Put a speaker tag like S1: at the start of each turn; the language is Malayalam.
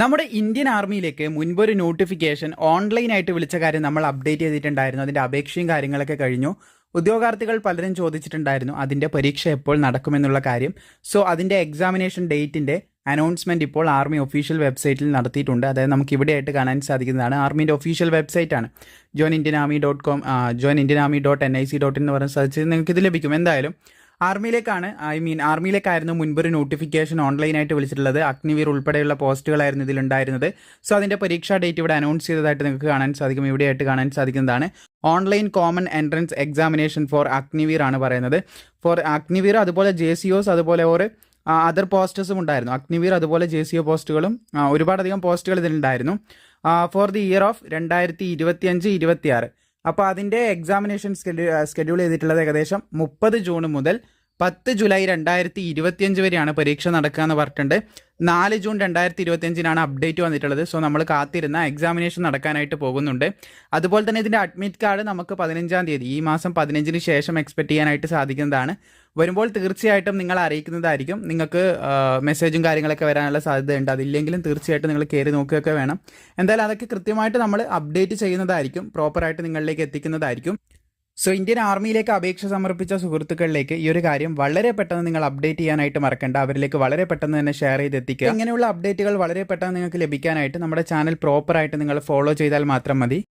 S1: നമ്മുടെ ഇന്ത്യൻ ആർമിയിലേക്ക് മുൻപൊരു നോട്ടിഫിക്കേഷൻ ഓൺലൈനായിട്ട് വിളിച്ച കാര്യം നമ്മൾ അപ്ഡേറ്റ് ചെയ്തിട്ടുണ്ടായിരുന്നു. അതിന്റെ അപേക്ഷയും കാര്യങ്ങളൊക്കെ കഴിഞ്ഞു. ഉദ്യോഗാർത്ഥികൾ പലരും ചോദിച്ചിട്ടുണ്ടായിരുന്നു അതിന്റെ പരീക്ഷ എപ്പോൾ നടക്കുമെന്നുള്ള കാര്യം. സോ അതിന്റെ എക്സാമിനേഷൻ ഡേറ്റിന്റെ അനൗൺസ്മെന്റ് ഇപ്പോൾ ആർമി ഒഫീഷ്യൽ വെബ്സൈറ്റിൽ നടത്തിയിട്ടുണ്ട്. അതായത് നമുക്ക് ഇവിടെയായിട്ട് കാണാൻ സാധിക്കുന്നതാണ്. ആർമിന്റെ official വെബ്സൈറ്റാണ്. Join Indian army dot com join Indian army dot N I C dot in എന്ന് പറഞ്ഞ് സെർച്ച് നിങ്ങൾക്ക് ഇത് ലഭിക്കും. എന്തായാലും ആർമിയിലേക്കാണ് ഐ മീൻ ആർമിയിലേക്കായിരുന്നു ഒരു നോട്ടിഫിക്കേഷൻ ഓൺലൈനായിട്ട് വിളിച്ചിട്ടുള്ളത്. അഗ്നിവീർ ഉൾപ്പെടെയുള്ള പോസ്റ്റുകളായിരുന്നു ഇതിലുണ്ടായിരുന്നത്. സോ അതിന്റെ പരീക്ഷാ ഡേറ്റ് ഇവിടെ അനൗൺസ് ചെയ്തതായിട്ട് നിങ്ങൾക്ക് കാണാൻ സാധിക്കും. ഇവിടെയായിട്ട് കാണാൻ സാധിക്കുന്നതാണ്. Online common entrance examination for Agniveer ആണ് പറയുന്നത്. ഫോർ അഗ്നിവീർ അതുപോലെ ജെ അതുപോലെ ഒരു അതർ പോസ്റ്റേഴ്സും ഉണ്ടായിരുന്നു. അഗ്നിവീർ അതുപോലെ ജെ സി പോസ്റ്റുകളും ഒരുപാടധികം പോസ്റ്റുകൾ ഇതിലുണ്ടായിരുന്നു. ഫോർ ദി ഇയർ ഓഫ് രണ്ടായിരത്തി ഇരുപത്തിയഞ്ച് ഇരുപത്തിയാറ്. അപ്പോൾ അതിന്റെ എക്സാമിനേഷൻ സ്കെഡ്യൂൾ ചെയ്തിട്ടുള്ളത് ഏകദേശം മുപ്പത് ജൂൺ മുതൽ പത്ത് ജൂലൈ രണ്ടായിരത്തി ഇരുപത്തിയഞ്ച് വരെയാണ് പരീക്ഷ നടക്കുക എന്ന് പറഞ്ഞിട്ടുണ്ട്. നാല് ജൂൺ രണ്ടായിരത്തി ഇരുപത്തിയഞ്ചിനാണ് അപ്ഡേറ്റ് വന്നിട്ടുള്ളത്. സോ നമ്മൾ കാത്തിരുന്ന എക്സാമിനേഷൻ നടക്കാനായിട്ട് പോകുന്നുണ്ട്. അതുപോലെ തന്നെ ഇതിന്റെ അഡ്മിറ്റ് കാർഡ് നമുക്ക് പതിനഞ്ചാം തീയതി ഈ മാസം പതിനഞ്ചിന് ശേഷം എക്സ്പെക്ട് ചെയ്യാനായിട്ട് സാധിക്കുന്നതാണ്. വരുമ്പോൾ തീർച്ചയായിട്ടും നിങ്ങൾ അറിയിക്കുന്നതായിരിക്കും. നിങ്ങൾക്ക് മെസ്സേജും കാര്യങ്ങളൊക്കെ വരാനുള്ള സാധ്യതയുണ്ട്. അതില്ലെങ്കിലും തീർച്ചയായിട്ടും നിങ്ങൾ കയറി നോക്കുകയൊക്കെ വേണം. എന്തായാലും അതൊക്കെ കൃത്യമായിട്ട് നമ്മൾ അപ്ഡേറ്റ് ചെയ്യുന്നതായിരിക്കും. പ്രോപ്പറായിട്ട് നിങ്ങളിലേക്ക് എത്തിക്കുന്നതായിരിക്കും. സോ ഇന്ത്യൻ ആർമിയിലേക്ക് അപേക്ഷ സമർപ്പിച്ച സുഹൃത്തുക്കളിലേക്ക് ഈ ഒരു കാര്യം വളരെ പെട്ടെന്ന് നിങ്ങൾ അപ്ഡേറ്റ് ചെയ്യാനായിട്ട് മറക്കണ്ട. അവരിലേക്ക് വളരെ പെട്ടെന്ന് തന്നെ ഷെയർ ചെയ്ത് എത്തിക്കുക. ഇങ്ങനെയുള്ള അപ്ഡേറ്റുകൾ വളരെ പെട്ടെന്ന് നിങ്ങൾക്ക് ലഭിക്കാനായിട്ട് നമ്മുടെ ചാനൽ പ്രോപ്പറായിട്ട് നിങ്ങൾ ഫോളോ ചെയ്താൽ മാത്രം മതി.